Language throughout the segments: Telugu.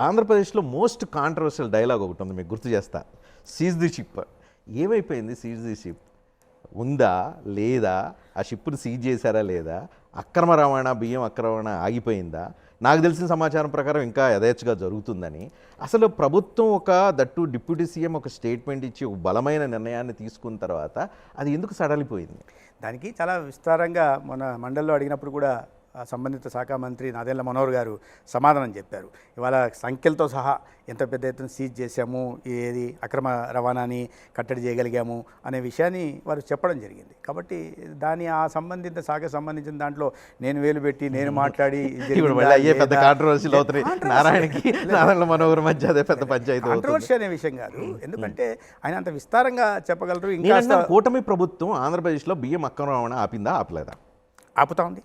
ఆంధ్రప్రదేశ్లో మోస్ట్ కాంట్రవర్షియల్ డైలాగ్ ఒకటి ఉంది మీకు గుర్తు చేస్తా. సీజ్ ది షిప్ ఏమైపోయింది సీజ్ ది షిప్ ఉందా? లేదా? ఆ షిప్ను సీజ్ చేశారా లేదా? అక్రమ రవాణా బియ్యం అక్రమ రవాణా ఆగిపోయిందా? నాకు తెలిసిన సమాచారం ప్రకారం ఇంకా యథేచ్ఛగా జరుగుతుందని. అసలు ప్రభుత్వం ఒక దట్టు డిప్యూటీ సీఎం ఒక స్టేట్మెంట్ ఇచ్చి ఒక బలమైన నిర్ణయాన్ని తీసుకున్న తర్వాత అది ఎందుకు సడలిపోయింది? దానికి చాలా విస్తారంగా మన మండలిలో అడిగినప్పుడు కూడా సంబంధిత శాఖ మంత్రి నాదెళ్ళ మనోహర్ గారు సమాధానం చెప్పారు. ఇవాళ సంఖ్యలతో సహా ఎంత పెద్ద ఎత్తున సీజ్ చేశాము ఏది అక్రమ రవాణాని కట్టడి చేయగలిగాము అనే విషయాన్ని వారు చెప్పడం జరిగింది. కాబట్టి దాని ఆ సంబంధిత శాఖ సంబంధించిన దాంట్లో నేను వేలు పెట్టి నేను మాట్లాడి అయ్యే పెద్ద? కాంట్రవర్సీలు అవుతున్నాయి. నారాయణకి నారాయణ మనోహర్ మధ్య అదే పెద్ద పంచాయతీ కాంట్రవర్సీ అనే విషయం కాదు. ఎందుకంటే ఆయన అంత విస్తారంగా చెప్పగలరు. ఇంకా కూటమి ప్రభుత్వం ఆంధ్రప్రదేశ్లో బియ్యం అక్రమ రవాణా ఆపిందా ఆపలేదా? ఆపుతా ఉంది.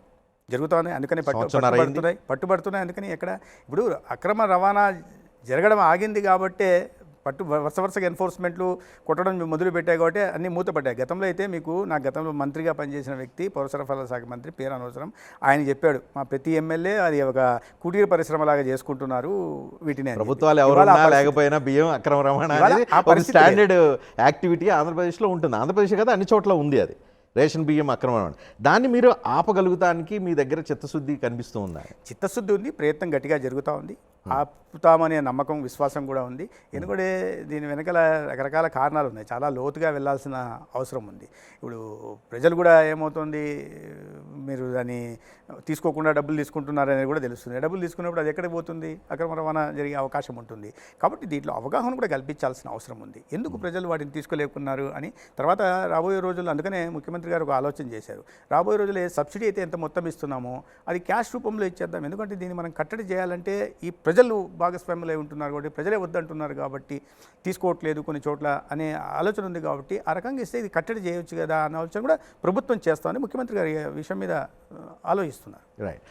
జరుగుతూ ఉంది అందుకని. పట్టుబడుతున్నాయి. పట్టుబడుతున్నాయి. అందుకని ఎక్కడ ఇప్పుడు అక్రమ రవాణా జరగడం ఆగింది కాబట్టే పట్టు వరుస వరుసగా ఎన్ఫోర్స్మెంట్లు కొట్టడం మొదలు పెట్టాయి కాబట్టి అన్నీ మూతపడ్డాయి. గతంలో అయితే మీకు నా గతంలో మంత్రిగా పనిచేసిన వ్యక్తి పౌర సరఫరాల శాఖ మంత్రి పేరు అనవసరం ఆయన చెప్పాడు మా ప్రతి ఎమ్మెల్యే అది ఒక కుటీర పరిశ్రమలాగా చేసుకుంటున్నారు వీటిని. ప్రభుత్వాలు పరిస్థితి- లేకపోయినా బియ్యం అక్రమ రవాణా స్టాండర్డ్ యాక్టివిటీ ఆంధ్రప్రదేశ్లో ఉంటుంది. ఆంధ్రప్రదేశ్ కదా అన్ని చోట్ల ఉంది అది. రేషన్ బియ్యం అక్రమ. దాన్ని మీరు ఆపగలుగుతానికి మీ దగ్గర చిత్తశుద్ధి కనిపిస్తూ ఉందా? చిత్తశుద్ధి ఉంది ప్రయత్నం గట్టిగా జరుగుతూ ఉంది. ఆపుతామనే నమ్మకం విశ్వాసం కూడా ఉంది. ఎందుకంటే దీని వెనకాల రకరకాల కారణాలు ఉన్నాయి. చాలా లోతుగా వెళ్ళాల్సిన అవసరం ఉంది. ఇప్పుడు ప్రజలు కూడా ఏమవుతుంది? మీరు దాన్ని తీసుకోకుండా డబ్బులు తీసుకుంటున్నారనేది కూడా తెలుస్తుంది. డబ్బులు తీసుకున్నప్పుడు అది ఎక్కడికి పోతుంది? అక్రమ రవాణా జరిగే అవకాశం ఉంటుంది. కాబట్టి దీంట్లో అవగాహన కూడా కల్పించాల్సిన అవసరం ఉంది. ఎందుకు ప్రజలు వాటిని తీసుకోలేకున్నారు అని తర్వాత రాబోయే రోజుల్లో అందుకనే ముఖ్యమంత్రి గారు ఒక ఆలోచన చేశారు. రాబోయే రోజుల్లో సబ్సిడీ అయితే ఎంత మొత్తం ఇస్తున్నామో అది క్యాష్ రూపంలో ఇచ్చేద్దాం. ఎందుకంటే దీన్ని మనం కట్టడి చేయాలంటే ఈ ప్రజలు భాగస్వాములు ఉంటున్నారు కాబట్టి ప్రజలే వద్దంటున్నారు కాబట్టి తీసుకోవట్లేదు కొన్ని చోట్ల అనే ఆలోచన ఉంది కాబట్టి ఆ రకంగా ఇస్తే ఇది కట్టడి చేయొచ్చు కదా అన్న ఆలోచన కూడా ప్రభుత్వం చేస్తామని ముఖ్యమంత్రి గారి విషయం మీద ఆలోచిస్తున్నారు. రైట్